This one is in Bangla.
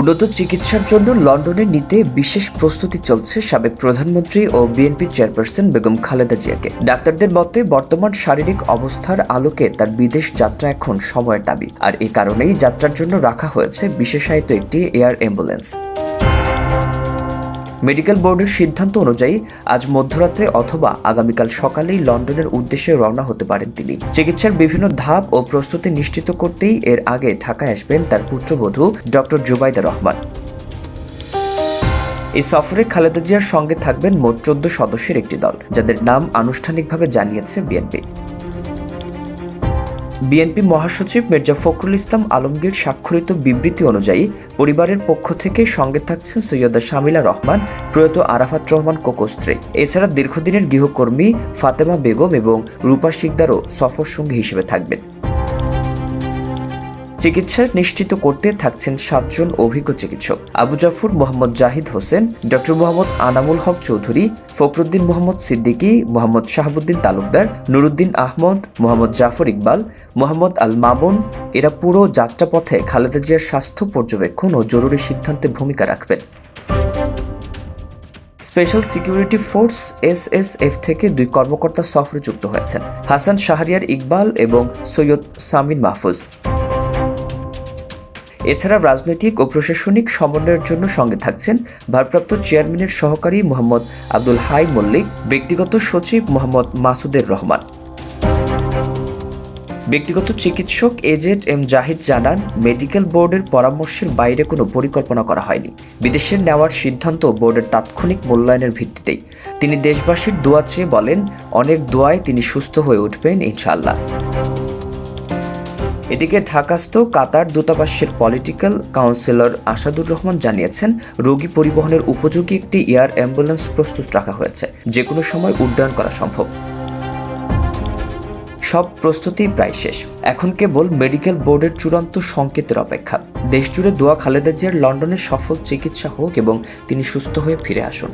উন্নত চিকিৎসার জন্য লন্ডনে নিতে বিশেষ প্রস্তুতি চলছে সাবেক প্রধানমন্ত্রী ও বিএনপি চেয়ারপারসন বেগম খালেদা জিয়াকে। ডাক্তারদের মতে, বর্তমান শারীরিক অবস্থার আলোকে তার বিদেশ যাত্রা এখন সময়ের দাবি। আর এ কারণেই যাত্রার জন্য রাখা হয়েছে বিশেষায়িত একটি এয়ার অ্যাম্বুলেন্স। মেডিকেল বোর্ডের সিদ্ধান্ত অনুযায়ী আজ মধ্যরাতে অথবা আগামীকাল সকালেই লন্ডনের উদ্দেশ্যে রওনা হতে পারেন তিনি। চিকিৎসার বিভিন্ন ধাপ ও প্রস্তুতি নিশ্চিত করতেই এর আগে ঢাকায় আসবেন তার পুত্রবধূ ডক্টর জুবাইদা রহমান। এই সফরে খালেদা জিয়ার সঙ্গে থাকবেন মোট চোদ্দ সদস্যের একটি দল, যাদের নাম আনুষ্ঠানিকভাবে জানিয়েছে বিএনপি। বিএনপি মহাসচিব মির্জা ফখরুল ইসলাম আলমগীর স্বাক্ষরিত বিবৃতি অনুযায়ী পরিবারের পক্ষ থেকে সঙ্গে থাকছেন সৈয়দা শামিলা রহমান, প্রয়াত আরাফাত রহমান কোকস্ত্রী এছাড়া দীর্ঘদিনের গৃহকর্মী ফাতেমা বেগম এবং রূপা শিকদারও সফর সঙ্গী হিসেবে থাকবেন। চিকিৎসা নিশ্চিত করতে থাকছেন সাতজন অভিজ্ঞ চিকিৎসক। আবু জাফর মোহাম্মদ জাহিদ হোসেন, ডক্টর মোহাম্মদ আনামুল হক চৌধুরী, ফখরুদ্দিন মোহাম্মদ সিদ্দিকী, মোহাম্মদ শাহাবুদ্দিন তালুকদার, নুরুদ্দিন আহমদ, মোহাম্মদ জাফর ইকবাল, মোহাম্মদ আল মামুন। এরা পুরো যাত্রাপথে খালেদা জিয়ার স্বাস্থ্য পর্যবেক্ষণ ও জরুরি সিদ্ধান্তে ভূমিকা রাখবেন। স্পেশাল সিকিউরিটি ফোর্স এসএসএফ থেকে দুই কর্মকর্তা সফরে যুক্ত হয়েছেন, হাসান শাহরিয়ার ইকবাল এবং সৈয়দ সামিন মাহফুজ। এছাড়া রাজনৈতিক ও প্রশাসনিক সমন্বয়ের জন্য সঙ্গে থাকছেন ভারপ্রাপ্ত চেয়ারম্যানের সহকারী মোহাম্মদ আব্দুল হাই মল্লিক, ব্যক্তিগত সচিব মোহাম্মদ মাসুদের রহমান। ব্যক্তিগত চিকিৎসক এজেড এম জাহিদ জানান, মেডিকেল বোর্ডের পরামর্শের বাইরে কোনো পরিকল্পনা করা হয়নি। বিদেশে নেওয়ার সিদ্ধান্ত বোর্ডের তাৎক্ষণিক মূল্যায়নের ভিত্তিতেই। তিনি দেশবাসীর দোয়া চেয়ে বলেন, অনেক দোয়ায় তিনি সুস্থ হয়ে উঠবেন ইনশাআল্লাহ। এদিকে ঢাকাস্থ কাতার দূতাবাসের পলিটিক্যাল কাউন্সিলর আসাদুর রহমান জানিয়েছেন, রোগী পরিবহনের উপযোগী একটি এয়ার অ্যাম্বুলেন্স প্রস্তুত রাখা হয়েছে যে কোনো সময় উড্ডয়ন করা সম্ভব। সব প্রস্তুতি প্রায় শেষ। এখন কেবল মেডিকেল বোর্ডের চূড়ান্ত সংকেতের অপেক্ষা। দেশজুড়ে দোয়া খালেদা জিয়ার লন্ডনের সফল চিকিৎসা হোক এবং তিনি সুস্থ হয়ে ফিরে আসুন।